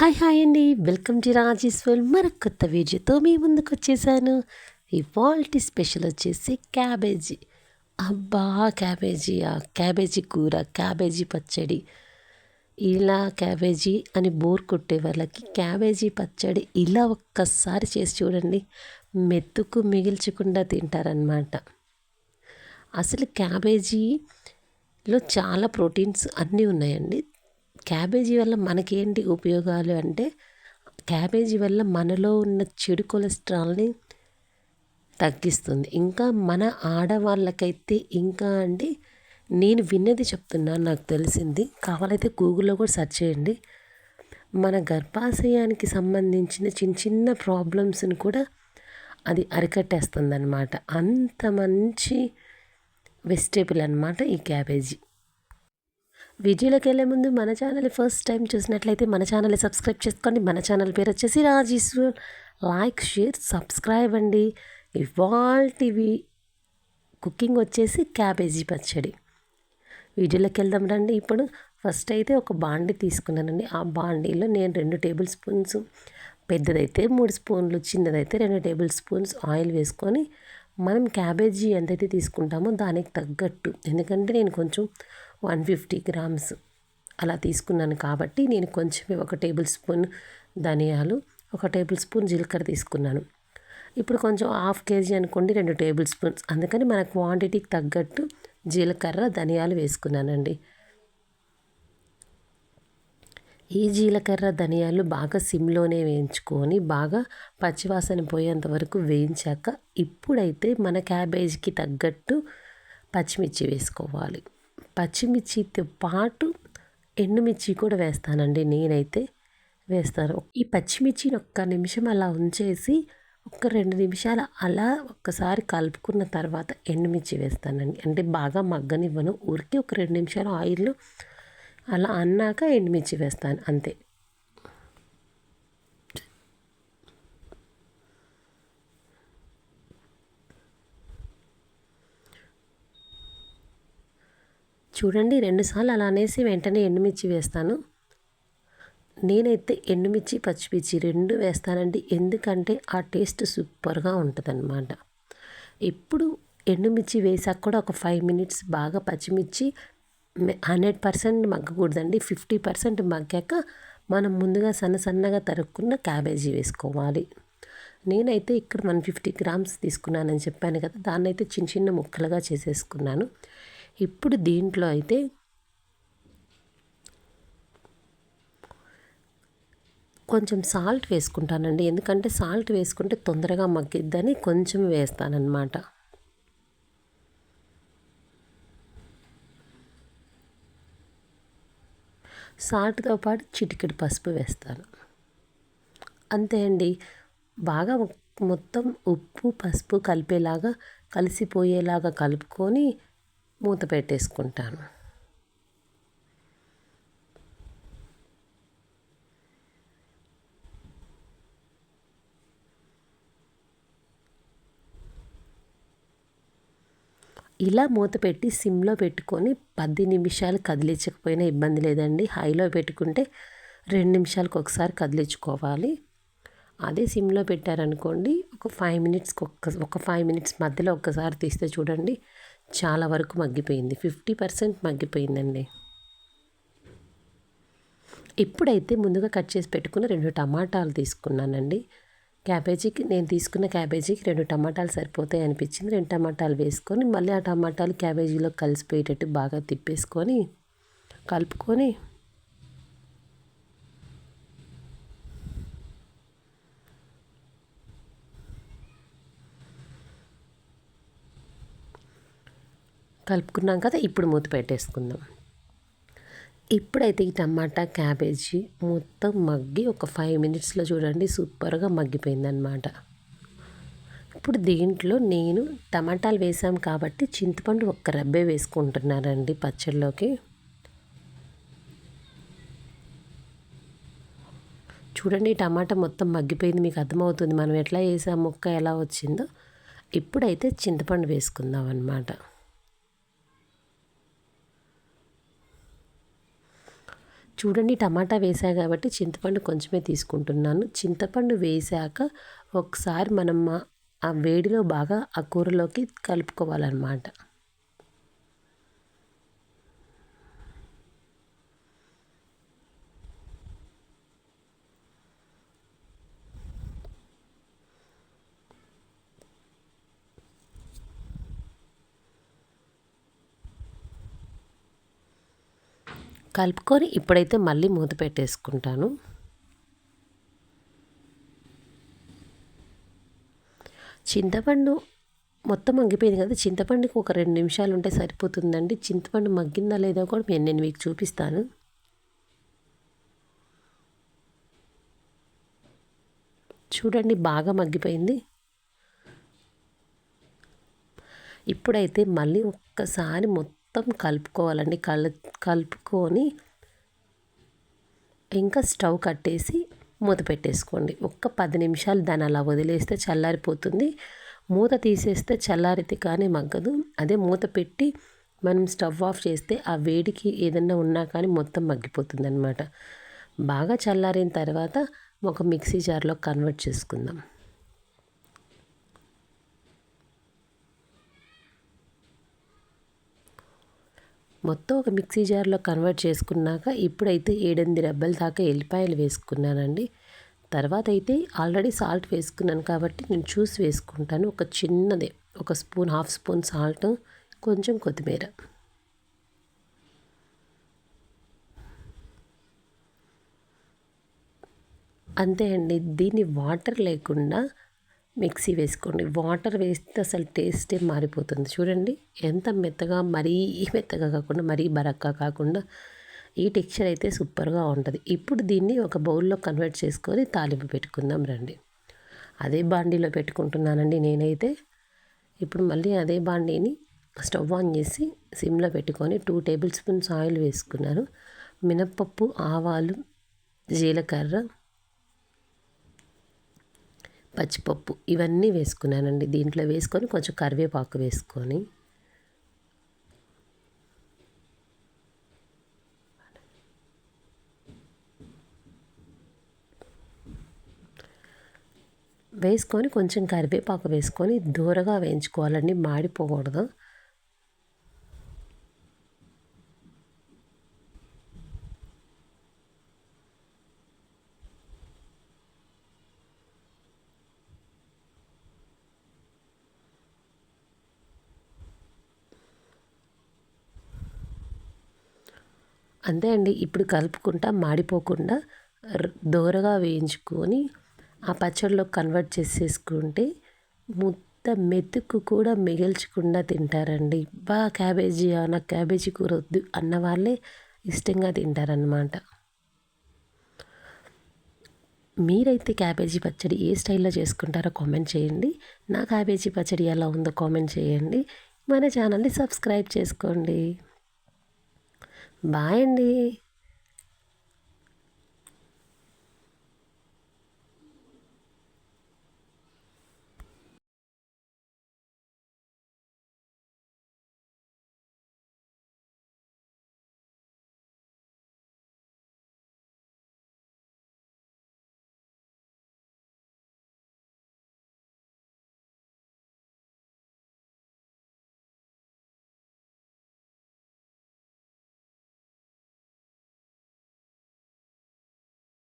Hi hi అండి. Welcome to Rajeshwar మరొక కొత్త వీడియోతో మీ ముందుకు వచ్చేసాను. ఇవాల్టి స్పెషల్ వచ్చేసి క్యాబేజీ. అబ్బా క్యాబేజీ ఆ క్యాబేజీ కూర క్యాబేజీ పచ్చడి. ఇలా క్యాబేజీ అని బోర్ కొట్టే వాళ్ళకి క్యాబేజీ పచ్చడి ఇలా ఒక్కసారి చేసి చూడండి. మెత్తుకు మిగిల్చకుండా తింటారనమాట అసలు క్యాబేజీలో చాలా ప్రోటీన్స్ అన్నీ ఉన్నాయండి. క్యాబేజీ వల్ల మనకేంటి ఉపయోగాలు అంటే క్యాబేజీ వల్ల మనలో ఉన్న చెడు కొలెస్ట్రాల్ని తగ్గిస్తుంది. ఇంకా మన ఆడవాళ్ళకైతే ఇంకా అండి నేను విన్నది చెప్తున్నాను నాకు తెలిసింది. కావాలైతే గూగుల్లో కూడా సెర్చ్ చేయండి. మన గర్భాశయానికి సంబంధించిన చిన్న చిన్న ప్రాబ్లమ్స్ని కూడా అది అరికట్టేస్తుంది అనమాట అంత మంచి వెజిటేబుల్ అనమాట ఈ క్యాబేజీ. వీడియోలోకి వెళ్ళే ముందు మన ఛానల్ ఫస్ట్ టైం చూసినట్లయితే మన ఛానల్ సబ్స్క్రైబ్ చేసుకోండి. మన ఛానల్ పేరు వచ్చేసి రాజేశ్వర్ లైక్ షేర్ సబ్స్క్రైబ్ అండి. ఇవాల్టివి కుకింగ్ వచ్చేసి క్యాబేజీ పచ్చడి. వీడియోలోకి వెళ్దాం రండి. ఇప్పుడు ఫస్ట్ అయితే ఒక బాండి తీసుకున్నానండి. ఆ బాండీలో నేను రెండు టేబుల్ స్పూన్స్ పెద్దదైతే మూడు స్పూన్లు చిన్నదైతే రెండు టేబుల్ స్పూన్స్ ఆయిల్ వేసుకొని మనం క్యాబేజీ ఎంతైతే తీసుకుంటామో దానికి తగ్గట్టు. ఎందుకంటే నేను కొంచెం వన్ ఫిఫ్టీ గ్రామ్స్ అలా తీసుకున్నాను కాబట్టి నేను కొంచెమే ఒక టేబుల్ స్పూన్ ధనియాలు ఒక టేబుల్ స్పూన్ జీలకర్ర తీసుకున్నాను. ఇప్పుడు కొంచెం హాఫ్ కేజీ అనుకోండి రెండు టేబుల్ స్పూన్స్. అందుకని మన క్వాంటిటీకి తగ్గట్టు జీలకర్ర ధనియాలు వేసుకున్నానండి. ఈ జీలకర్ర ధనియాలు బాగా సిమ్లోనే వేయించుకొని బాగా పచ్చివాసన పోయేంత వరకు వేయించాక ఇప్పుడైతే మన క్యాబేజీకి తగ్గట్టు పచ్చిమిర్చి వేసుకోవాలి. పచ్చిమిర్చితో పాటు ఎండుమిర్చి కూడా వేస్తానండి నేనైతే వేస్తాను. ఈ పచ్చిమిర్చిని ఒక్క నిమిషం అలా ఉంచేసి ఒక రెండు నిమిషాలు అలా ఒక్కసారి కలుపుకున్న తర్వాత ఎండుమిర్చి వేస్తానండి. అంటే బాగా మగ్గనివ్వను. ఉరికి ఒక రెండు నిమిషాలు ఆయిల్ అలా అన్నాక ఎండుమిర్చి వేస్తాను అంతే. చూడండి రెండుసార్లు అలా అనేసి వెంటనే ఎండుమిర్చి వేస్తాను. నేనైతే ఎండుమిర్చి పచ్చిమిర్చి రెండు వేస్తానండి. ఎందుకంటే ఆ టేస్ట్ సూపర్గా ఉంటుందన్నమాట. ఎప్పుడు ఎండుమిర్చి వేసాక కూడా ఒక ఫైవ్ మినిట్స్ బాగా పచ్చిమిర్చి హండ్రెడ్ పర్సెంట్ మగ్గకూడదండి. ఫిఫ్టీ పర్సెంట్ మగ్గాక మనం ముందుగా సన్న సన్నగా తరుక్కున్న క్యాబేజీ వేసుకోవాలి. నేనైతే ఇక్కడ వన్ ఫిఫ్టీ గ్రామ్స్ తీసుకున్నానని చెప్పాను కదా దాన్నైతే చిన్న చిన్న ముక్కలుగా చేసేసుకున్నాను. ఇప్పుడు దీంట్లో అయితే కొంచెం సాల్ట్ వేసుకుంటానండి. ఎందుకంటే సాల్ట్ వేసుకుంటే తొందరగా మగ్గిద్దని కొంచెం వేస్తానన్నమాట. సాల్ట్తో పాటు చిటికెడు పసుపు వేస్తాను. అంతే అండి. బాగా మొత్తం ఉప్పు పసుపు కలిపేలాగా కలిసిపోయేలాగా కలుపుకొని మూత పెట్టేసుకుంటాను. ఇలా మూత పెట్టి సిమ్లో పెట్టుకొని పది నిమిషాలు కదిలించకపోయినా ఇబ్బంది లేదండి. హైలో పెట్టుకుంటే రెండు నిమిషాలకు ఒకసారి కదిలించుకోవాలి. అదే సిమ్లో పెట్టారనుకోండి ఒక ఫైవ్ మినిట్స్కి ఒక్క ఒక ఫైవ్ మినిట్స్ మధ్యలో ఒక్కసారి తీస్తే చూడండి చాలా వరకు మగ్గిపోయింది. ఫిఫ్టీ పర్సెంట్ మగ్గిపోయిందండి. ఇప్పుడైతే ముందుగా కట్ చేసి పెట్టుకున్న రెండు టమాటాలు తీసుకున్నానండి. క్యాబేజీకి నేను తీసుకున్న క్యాబేజీకి రెండు టమాటాలు సరిపోతాయి అనిపించింది. రెండు టమాటాలు వేసుకొని మళ్ళీ ఆ టమాటాలు క్యాబేజీలో కలిసిపోయేటట్టు బాగా తిప్పేసుకొని కలుపుకొని కలుపుకున్నాం కదా ఇప్పుడు మూత పెట్టేసుకుందాం. ఇప్పుడైతే ఈ టమాటా క్యాబేజీ మొత్తం మగ్గి ఒక ఫైవ్ మినిట్స్లో చూడండి సూపర్గా మగ్గిపోయిందనమాట ఇప్పుడు దీంట్లో నేను టమాటాలు వేసాం కాబట్టి చింతపండు ఒక్క రబ్బే వేసుకుంటున్నారండి పచ్చళ్ళలోకి చూడండి టమాటా మొత్తం మగ్గిపోయింది మీకు అర్థమవుతుంది. మనం ఎట్లా వేసాం ముక్క ఎలా వచ్చిందో. ఇప్పుడైతే చింతపండు వేసుకుందాం అన్నమాట చూడండి టమాటా వేసా కాబట్టి చింతపండు కొంచెమే తీసుకుంటున్నాను. చింతపండు వేసాక ఒకసారి మనం ఆ వేడిలో బాగా ఆ కూరలోకి కలుపుకోవాలన్నమాట. కలుపుకొని ఇప్పుడైతే మళ్ళీ మూత పెట్టేసుకుంటాను. చింతపండు మొత్తం మగ్గిపోయింది కదా చింతపండుకి ఒక రెండు నిమిషాలు ఉంటే సరిపోతుందండి. చింతపండు మగ్గిందా లేదా కూడా నేను మీకు చూపిస్తాను. చూడండి బాగా మగ్గిపోయింది. ఇప్పుడైతే మళ్ళీ ఒక్కసారి మొత్తం మొత్తం కలుపుకోవాలండి. కలు కలుపుకొని ఇంకా స్టవ్ కట్టేసి మూత పెట్టేసుకోండి. ఒక్క పది నిమిషాలు దాన్ని అలా వదిలేస్తే చల్లారిపోతుంది. మూత తీసేస్తే చల్లారితే కానీ మగ్గదు. అదే మూత పెట్టి మనం స్టవ్ ఆఫ్ చేస్తే ఆ వేడికి ఏదన్నా ఉన్నా కానీ మొత్తం మగ్గిపోతుంది అనమాట బాగా చల్లారిన తర్వాత ఒక మిక్సీ జార్లో కన్వర్ట్ చేసుకుందాం. మొత్తం ఒక మిక్సీ జార్లో కన్వర్ట్ చేసుకున్నాక ఇప్పుడైతే ఏడెనిమిది రెబ్బల దాకా ఎల్లిపాయలు వేసుకున్నానండి. తర్వాత అయితే ఆల్రెడీ సాల్ట్ వేసుకున్నాను కాబట్టి నేను చూసి వేసుకుంటాను. ఒక చిన్నదే ఒక స్పూన్ హాఫ్ స్పూన్ సాల్ట్ కొంచెం కొత్తిమీర. అంతే అండి. దీన్ని వాటర్ లేకుండా మిక్సీ వేసుకోండి. వాటర్ వేస్తే అసలు టేస్టే మారిపోతుంది. చూడండి ఎంత మెత్తగా మరీ మెత్తగా కాకుండా మరీ బరక్కా కాకుండా ఈ టెక్స్చర్ అయితే సూపర్గా ఉంటుంది. ఇప్పుడు దీన్ని ఒక బౌల్లో కన్వర్ట్ చేసుకొని తాలింపు పెట్టుకుందాం రండి. అదే బాండీలో పెట్టుకుంటున్నానండి నేనైతే. ఇప్పుడు మళ్ళీ అదే బాండీని స్టవ్ ఆన్ చేసి సిమ్లో పెట్టుకొని టూ టేబుల్ స్పూన్స్ ఆయిల్ వేసుకున్నాను. మినప్పప్పు ఆవాలు జీలకర్ర పచ్చిపప్పు ఇవన్నీ వేసుకున్నానండి. దీంట్లో వేసుకొని కొంచెం కరివేపాకు వేసుకొని. వేసుకొని కొంచెం కరివేపాకు వేసుకొని దూరగా వేయించుకోవాలండి. మాడిపోకూడదు. అంతే అండి. ఇప్పుడు కలుపుకుంటా మాడిపోకుండా దోరగా వేయించుకొని ఆ పచ్చడిలో కన్వర్ట్ చేసేసుకుంటే ముద్ద మెతుకు కూడా మిగిల్చకుండా తింటారండి. బా క్యాబేజీ నాకు క్యాబేజీ కూర వద్దు అన్న వాళ్ళే ఇష్టంగా తింటారనమాట మీరైతే క్యాబేజీ పచ్చడి ఏ స్టైల్లో చేసుకుంటారో కామెంట్ చేయండి. నా క్యాబేజీ పచ్చడి ఎలా ఉందో కామెంట్ చేయండి. మన ఛానల్ని సబ్స్క్రైబ్ చేసుకోండి. బాయ్ అండి.